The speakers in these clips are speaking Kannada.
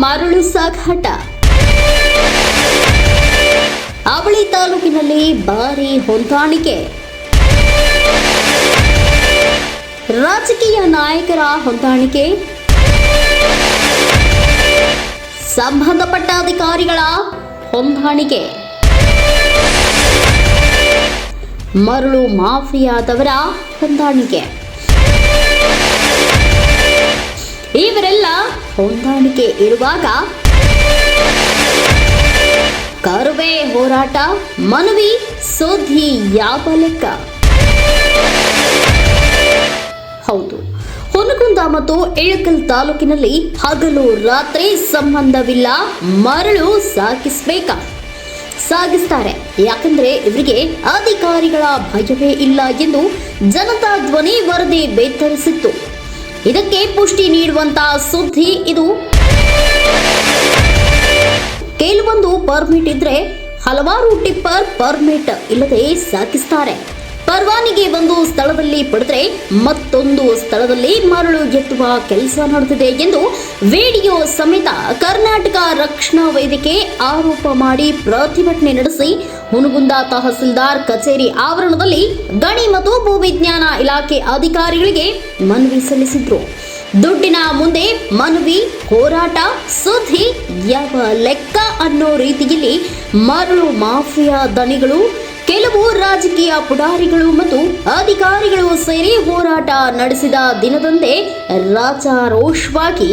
ಮರಳು ಸಾಗಾಟ ಅವಳಿ ತಾಲೂಕಿನಲ್ಲಿ ಭಾರಿ ಹೊಂದಾಣಿಕೆ. ರಾಜಕೀಯ ನಾಯಕರ ಹೊಂದಾಣಿಕೆ. ಸಂಬಂಧಪಟ್ಟ ಅಧಿಕಾರಿಗಳ ಹೊಂದಾಣಿಕೆ. ಮರಳು ಮಾಫಿಯಾದವರ ಹೊಂದಾಣಿಕೆ. ಇವರೆಲ್ಲ ಹೊಂದಾಣಿಕೆ ಇರುವಾಗ ಕರುವೆ ಹೋರಾಟ, ಮನವಿ ಸುದ್ದಿ ಯಾವ ಲೆಕ್ಕ? ಹೌದು. ಹೊನಗುಂದ ಮತ್ತು ಇಳಕಲ್ ತಾಲೂಕಿನಲ್ಲಿ ಹಗಲು ರಾತ್ರಿ ಸಂಬಂಧವಿಲ್ಲ, ಮರಳು ಸಾಗಿಸಬೇಕ. ಸಾಗಿಸ್ತಾರೆ. ಯಾಕಂದ್ರೆ ಇವರಿಗೆ ಅಧಿಕಾರಿಗಳ ಭಯವೇ ಇಲ್ಲ ಎಂದು ಜನತಾ ಧ್ವನಿ ವರದಿ ಬೇತರಿಸಿತ್ತು. ಇದಕ್ಕೆ ಪುಷ್ಟಿ ನೀಡುವಂತ ಸುದ್ದಿ ಇದು. ಕೆಲವೊಂದು ಪರ್ಮಿಟ್ ಇದ್ರೆ ಹಲವಾರು ಟಿಪ್ಪರ್ ಪರ್ಮಿಟ್ ಇಲ್ಲದೆ ಸಾಗಿಸ್ತಾರೆ ಪರವಾನಿಗೆ ಒಂದು ಸ್ಥಳದಲ್ಲಿ ಪಡೆದರೆ ಮತ್ತೊಂದು ಸ್ಥಳದಲ್ಲಿ ಮರಳು ಎತ್ತುವ ಕೆಲಸ ನಡೆದಿದೆ ಎಂದು ವಿಡಿಯೋ ಸಮೇತ ಕರ್ನಾಟಕ ರಕ್ಷಣಾ ವೇದಿಕೆ ಆರೋಪ ಮಾಡಿ ಪ್ರತಿಭಟನೆ ನಡೆಸಿ ಹುನಗುಂದ ತಹಸೀಲ್ದಾರ್ ಕಚೇರಿ ಆವರಣದಲ್ಲಿ ಗಣಿ ಮತ್ತು ಭೂವಿಜ್ಞಾನ ಇಲಾಖೆ ಅಧಿಕಾರಿಗಳಿಗೆ ಮನವಿ ಸಲ್ಲಿಸಿದ್ರು. ದುಡ್ಡಿನ ಮುಂದೆ ಮನವಿ, ಹೋರಾಟ, ಸುದ್ದಿ, ಯಾವ ಲೆಕ್ಕ ಅನ್ನೋ ರೀತಿಯಲ್ಲಿ ಮರಳು ಮಾಫಿಯಾ ದಣಿಗಳು ಕೆಲವು ರಾಜಕೀಯ ಪುಡಾರಿಗಳು ಮತ್ತು ಅಧಿಕಾರಿಗಳು ಸೇರಿ ಹೋರಾಟ ನಡೆಸಿದ ದಿನದಂದೇ ರಾಜಾರೋಷವಾಗಿ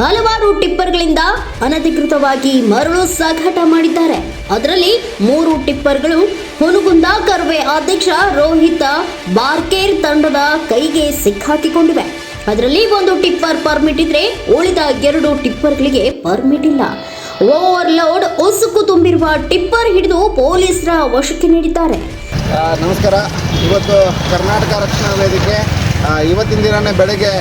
ಹಲವಾರು ಟಿಪ್ಪರ್ಗಳಿಂದ ಅನಧಿಕೃತವಾಗಿ ಮರಳು ಸಾಗಾಟ ಮಾಡಿದ್ದಾರೆ. ಅದರಲ್ಲಿ ಮೂರು ಟಿಪ್ಪರ್ಗಳು ಹುನುಗುಂದ ಕರ್ವೆ ಅಧ್ಯಕ್ಷ ರೋಹಿತ ಬಾರ್ಕೇರ್ ತಂಡದ ಕೈಗೆ ಸಿಕ್ಕಾಕಿಕೊಂಡಿವೆ. ಅದರಲ್ಲಿ ಒಂದು ಟಿಪ್ಪರ್ ಪರ್ಮಿಟ್ ಇದ್ರೆ ಉಳಿದ ಎರಡು ಟಿಪ್ಪರ್ಗಳಿಗೆ ಪರ್ಮಿಟ್ ಇಲ್ಲ. ಓವರ್ಲೋಡ್ ಉಸುಕು ತುಂಬಿರುವ ಟಿಪ್ಪರ್ ಹಿಡಿದು ಪೊಲೀಸರ ವಶಕ್ಕೆ ನೀಡಿದ್ದಾರೆ. ನಮಸ್ಕಾರ. ಇವತ್ತು ಕರ್ನಾಟಕ ರಕ್ಷಣಾ ವೇದಿಕೆ ಇವತ್ತಿನ ದಿನನೇ ಬೆಳಗ್ಗೆ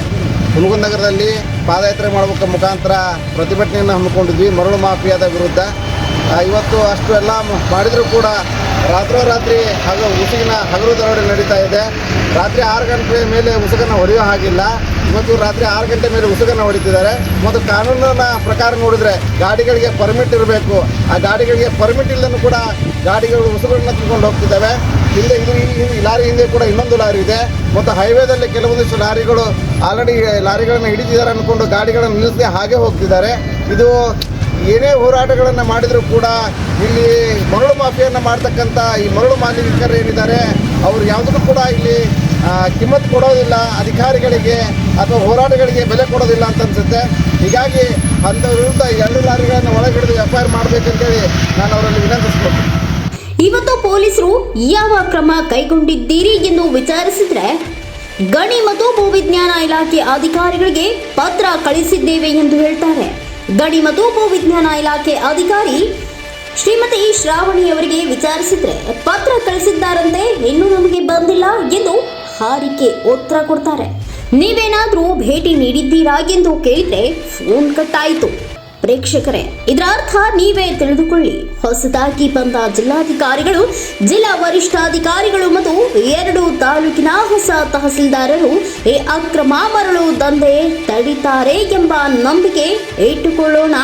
ಹುನಗುಂದ ನಗರದಲ್ಲಿ ಪಾದಯಾತ್ರೆ ಮಾಡಬೇಕ ಮುಖಾಂತರ ಪ್ರತಿಭಟನೆಯನ್ನು ಹಮ್ಮಿಕೊಂಡಿದ್ವಿ, ಮರಳು ಮಾಫಿಯಾದ ವಿರುದ್ಧ. ಇವತ್ತು ಅಷ್ಟು ಎಲ್ಲ ಮಾಡಿದರೂ ಕೂಡ ರಾತ್ರೋರಾತ್ರಿ ಹಾಗೂ ಉಸುಗಿನ ಹಗರು ದರೋಡೆ ನಡೀತಾ ಇದೆ. ರಾತ್ರಿ ಆರು ಗಂಟೆ ಮೇಲೆ ಉಸುಕನ್ನು ಹೊಡೆಯೋ ಹಾಗಿಲ್ಲ. ಇವತ್ತು ರಾತ್ರಿ ಆರು ಗಂಟೆ ಮೇಲೆ ಉಸುಗನ್ನು ಹೊಡಿತಿದ್ದಾರೆ. ಮತ್ತು ಕಾನೂನಿನ ಪ್ರಕಾರ ನೋಡಿದರೆ ಗಾಡಿಗಳಿಗೆ ಪರ್ಮಿಟ್ ಇರಬೇಕು. ಆ ಗಾಡಿಗಳಿಗೆ ಪರ್ಮಿಟ್ ಇಲ್ಲದನ್ನು ಕೂಡ ಗಾಡಿಗಳು ಉಸುಗಳನ್ನ ತುಂಬಿಕೊಂಡು ಹೋಗ್ತಿದ್ದಾವೆ. ಹಿಂದೆ ಇದು ಈ- ಲಾರಿ ಹಿಂದೆ ಕೂಡ ಇನ್ನೊಂದು ಲಾರಿ ಇದೆ. ಮತ್ತು ಹೈವೇದಲ್ಲಿ ಕೆಲವೊಂದಿಷ್ಟು ಲಾರಿಗಳು ಆಲ್ರೆಡಿ ಲಾರಿಗಳನ್ನು ಹಿಡಿದಿದ್ದಾರೆ ಅಂದ್ಕೊಂಡು ಗಾಡಿಗಳನ್ನು ನಿಲ್ಲಿಸದೆ ಹಾಗೆ ಹೋಗ್ತಿದ್ದಾರೆ. ಇದು ಏನೇ ಹೋರಾಟಗಳನ್ನು ಮಾಡಿದರೂ ಕೂಡ ಇಲ್ಲಿ ಮರಳು ಮಾಫಿಯನ್ನು ಮಾಡ್ತಕ್ಕಂಥ ಈ ಮರಳು ಮಾಲೀಕರು ಏನಿದ್ದಾರೆ, ಅವರು ಯಾವುದನ್ನು ಕೂಡ ಇಲ್ಲಿ ಕಿಮ್ಮತ್ತು ಕೊಡೋದಿಲ್ಲ, ಅಧಿಕಾರಿಗಳಿಗೆ ಅಥವಾ ಹೋರಾಟಗಳಿಗೆ ಬೆಲೆ ಕೊಡೋದಿಲ್ಲ ಅಂತ ಅನ್ಸುತ್ತೆ. ಹೀಗಾಗಿ ಅಂಥವ್ರ ವಿರುದ್ಧ ಎರಡು ಲಾರಿಗಳನ್ನು ಒಳಗಿಡಿದು ಎಫ್ ಐ ಆರ್ ಮಾಡಬೇಕಂತೇಳಿ ನಾನು ಅವರಲ್ಲಿ ವಿನಂತಿಸ್ಬೇಕು ಇವತ್ತು ಪೊಲೀಸರು ಯಾವ ಕ್ರಮ ಕೈಗೊಂಡಿದ್ದೀರಿ ಎಂದು ವಿಚಾರಿಸಿದ್ರೆ, ಗಣಿ ಮತ್ತು ಭೂವಿಜ್ಞಾನ ಇಲಾಖೆ ಅಧಿಕಾರಿಗಳಿಗೆ ಪತ್ರ ಕಳಿಸಿದ್ದೇವೆ ಎಂದು ಹೇಳ್ತಾರೆ. ಗಣಿ ಮತ್ತು ಭೂವಿಜ್ಞಾನ ಇಲಾಖೆ ಅಧಿಕಾರಿ ಶ್ರೀಮತಿ ಶ್ರಾವಣಿ ಅವರಿಗೆ ವಿಚಾರಿಸಿದ್ರೆ, ಪತ್ರ ಕಳಿಸಿದ್ದಾರಂತೆ, ಇನ್ನೂ ನಮಗೆ ಬಂದಿಲ್ಲ ಎಂದು ಹಾರಿಕೆ ಉತ್ತರ ಕೊಡ್ತಾರೆ. ನೀವೇನಾದರೂ ಭೇಟಿ ನೀಡಿದ್ದೀರಾ ಎಂದು ಕೇಳಿದ್ರೆ ಫೋನ್ ಕಟ್ಟಾಯಿತು. ಪ್ರೇಕ್ಷಕರೇ, ಇದರ ಅರ್ಥ ನೀವೇ ತಿಳಿದುಕೊಳ್ಳಿ. ಹೊಸದಾಗಿ ಬಂದ ಜಿಲ್ಲಾಧಿಕಾರಿಗಳು, ಜಿಲ್ಲಾ ವರಿಷ್ಠಾಧಿಕಾರಿಗಳು ಮತ್ತು ಎರಡು ತಾಲೂಕಿನ ಹೊಸ ತಹಸೀಲ್ದಾರರು ಈ ಅಕ್ರಮ ಮರಳು ದಂಧೆ ತಡಿತಾರೆ ಎಂಬ ನಂಬಿಕೆ ಇಟ್ಟುಕೊಳ್ಳೋಣ.